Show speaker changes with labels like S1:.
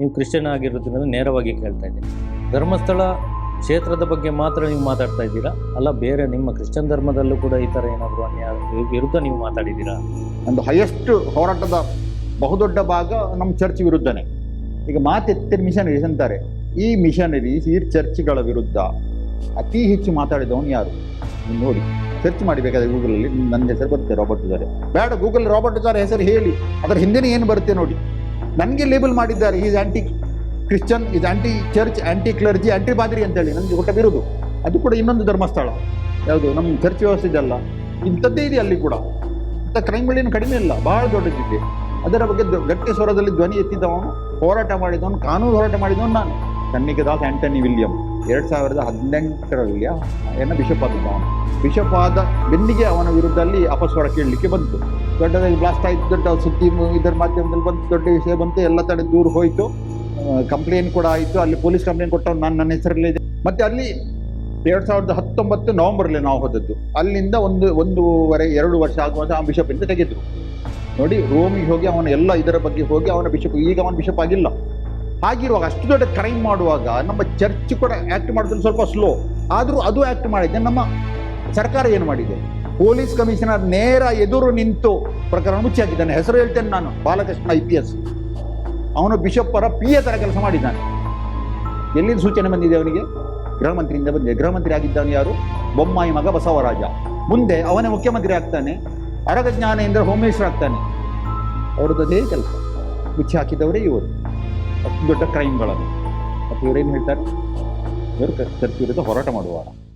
S1: ನೀವು ಕ್ರಿಶ್ಚಿಯನ್ ಆಗಿರೋದ್ರಿಂದ ನೇರವಾಗಿ ಕೇಳ್ತಾ ಇದ್ದೀನಿ. ಧರ್ಮಸ್ಥಳ ಕ್ಷೇತ್ರದ ಬಗ್ಗೆ ಮಾತ್ರ ನೀವು ಮಾತಾಡ್ತಾ ಇದ್ದೀರಾ? ಅಲ್ಲ, ಬೇರೆ ನಿಮ್ಮ ಕ್ರಿಶ್ಚಿಯನ್ ಧರ್ಮದಲ್ಲೂ ಕೂಡ ಈ ಥರ ಏನಾದರೂ ಅನ್ಯಾಯ ವಿರುದ್ಧ ನೀವು ಮಾತಾಡಿದ್ದೀರಾ?
S2: ಒಂದು ಹೈಯೆಸ್ಟ್ ಹೋರಾಟದ ಬಹುದೊಡ್ಡ ಭಾಗ ನಮ್ಮ ಚರ್ಚ್ ವಿರುದ್ಧನೇ. ಈಗ ಮಾತೆತ್ತಿನ ಮಿಷನರೀಸ್ ಅಂತಾರೆ. ಈ ಮಿಷನರೀಸ್ ಈ ಚರ್ಚ್ಗಳ ವಿರುದ್ಧ ಅತಿ ಹೆಚ್ಚು ಮಾತಾಡಿದವನು ಯಾರು? ನೀವು ನೋಡಿ. ಸರ್ಚ್ ಮಾಡಬೇಕಾದ್ರೆ ಗೂಗಲಲ್ಲಿ ನನ್ನ ಹೆಸರು ಬರುತ್ತೆ ರಾಬರ್ಟ್ ಜಾರೆ ಬೇಡ ಗೂಗಲ್ ರಾಬರ್ಟ್ ಜಾರೆ ಹೆಸರು ಹೇಳಿ. ಅದರ ಹಿಂದೆನೇ ಏನು ಬರುತ್ತೆ ನೋಡಿ. ನನಗೆ ಲೇಬಲ್ ಮಾಡಿದ್ದಾರೆ is anti Christian is anti church anti clergy anti ಪಾದ್ರಿ ಅಂತೇಳಿ. ನನಗೆ ಕೊಟ್ಟ ಬಿರುದು. ಅದು ಕೂಡ ಇನ್ನೊಂದು ಧರ್ಮಸ್ಥಳ. ಯಾವುದು? ನಮ್ಮ ಚರ್ಚ್ ವ್ಯವಸ್ಥೆ ಇದೆಲ್ಲ ಇಂಥದ್ದೇ ಇದೆ ಅಲ್ಲಿ ಕೂಡ. ಇಂಥ ಕ್ರೈಮ್ಗಳೇನು ಕಡಿಮೆ ಇಲ್ಲ. ಬಹಳ ದೊಡ್ಡದಿದೆ. ಅದರ ಬಗ್ಗೆ ಗಟ್ಟಿ ಸ್ವರದಲ್ಲಿ ಧ್ವನಿ ಎತ್ತಿದ್ದವನು, ಹೋರಾಟ ಮಾಡಿದವನು, ಕಾನೂನು ಹೋರಾಟ ಮಾಡಿದವನು ನಾನು. ಕನ್ನಿಕದಾಸ್ ಆಂಟನಿ ವಿಲಿಯಂ. ಎರಡು ಸಾವಿರದ ಹದಿನೆಂಟರಲ್ಲಿ ಏನೋ ಬಿಷಪ್ ಆದ ಬಿಷಪ್ ಆದ ಬೆನ್ನಿಗೆ ಅವನ ವಿರುದ್ಧದಲ್ಲಿ ಅಪಸ್ವರ ಕೇಳಲಿಕ್ಕೆ ಬಂತು. ದೊಡ್ಡದಾಗಿ ಬ್ಲಾಸ್ಟ್ ಆಯ್ತು, ದೊಡ್ಡ ಸುದ್ದಿ ಇದರ ಮಾಧ್ಯಮದಲ್ಲಿ ಬಂದು ದೊಡ್ಡ ವಿಷಯ ಬಂತು, ಎಲ್ಲ ತಡೆ ದೂರ ಹೋಯಿತು. ಕಂಪ್ಲೇಂಟ್ ಕೂಡ ಆಯಿತು. ಅಲ್ಲಿ ಪೊಲೀಸ್ ಕಂಪ್ಲೇಂಟ್ ಕೊಟ್ಟವ್ ನಾನು ನನ್ನ ಹೆಸರಲ್ಲಿ ಮತ್ತೆ ಅಲ್ಲಿ ಎರಡು ಸಾವಿರದ ಹತ್ತೊಂಬತ್ತು ನವೆಂಬರ್ಲಿ ನಾವು ಹೋದದ್ದು. ಅಲ್ಲಿಂದ ಒಂದು, ಒಂದೂವರೆ, ಎರಡು ವರ್ಷ ಆಗುವಾಗ ಆ ಬಿಷಪ್ ಇಂದ ತೆಗೆದ್ರು. ನೋಡಿ ರೋಮಿಗೆ ಹೋಗಿ ಅವನ ಎಲ್ಲ ಇದರ ಬಗ್ಗೆ ಹೋಗಿ ಅವನ ಬಿಷಪ್ ಈಗ ಅವನ ಬಿಷಪ್ ಆಗಿಲ್ಲ. ಹಾಗಿರುವಾಗ ಅಷ್ಟು ದೊಡ್ಡ ಕ್ರೈಮ್ ಮಾಡುವಾಗ ನಮ್ಮ ಚರ್ಚ್ ಕೂಡ ಆ್ಯಕ್ಟ್ ಮಾಡೋದ್ರಲ್ಲಿ ಸ್ವಲ್ಪ ಸ್ಲೋ ಆದರೂ ಅದು ಆ್ಯಕ್ಟ್ ಮಾಡಿದ್ದೆ ನಮ್ಮ ಸರ್ಕಾರ ಏನು ಮಾಡಿದೆ? ಪೊಲೀಸ್ ಕಮಿಷನರ್ ನೇರ ಎದುರು ನಿಂತು ಪ್ರಕರಣ ಮುಚ್ಚಿ ಹಾಕಿದ್ದಾನೆ ಹೆಸರು ಹೇಳ್ತೇನೆ ನಾನು, ಬಾಲಕೃಷ್ಣ ಐ ಪಿ ಎಸ್ ಅವನು ಬಿಷಪ್ ಪಿ ಎ ತರ ಕೆಲಸ ಮಾಡಿದ್ದಾನೆ. ಎಲ್ಲಿಂದ ಸೂಚನೆ ಬಂದಿದೆ ಅವನಿಗೆ? ಗೃಹ ಮಂತ್ರಿಯಿಂದ ಬಂದಿದೆ. ಗೃಹ ಮಂತ್ರಿ ಆಗಿದ್ದಾನೆ ಯಾರು? ಬೊಮ್ಮಾಯಿ ಮಗ ಬಸವರಾಜ. ಮುಂದೆ ಅವನೇ ಮುಖ್ಯಮಂತ್ರಿ ಆಗ್ತಾನೆ. ಅರಗ ಜ್ಞಾನೇಂದ್ರ ಹೋಮೇಶ್ವರ ಆಗ್ತಾನೆ. ಅವ್ರದ್ದು ಕೆಲಸ. ಮುಚ್ಚಿ ಹಾಕಿದವರೇ ಇವರು. ಅಷ್ಟು ದೊಡ್ಡ ಕ್ರೈಮ್ಗಳನ್ನು ಮತ್ತು ಇವರೇನು ಹೇಳ್ತಾರೆ? ಇವರು ಚರ್ಚ್ ವಿರುದ್ಧ ಹೋರಾಟ ಮಾಡುವವರ.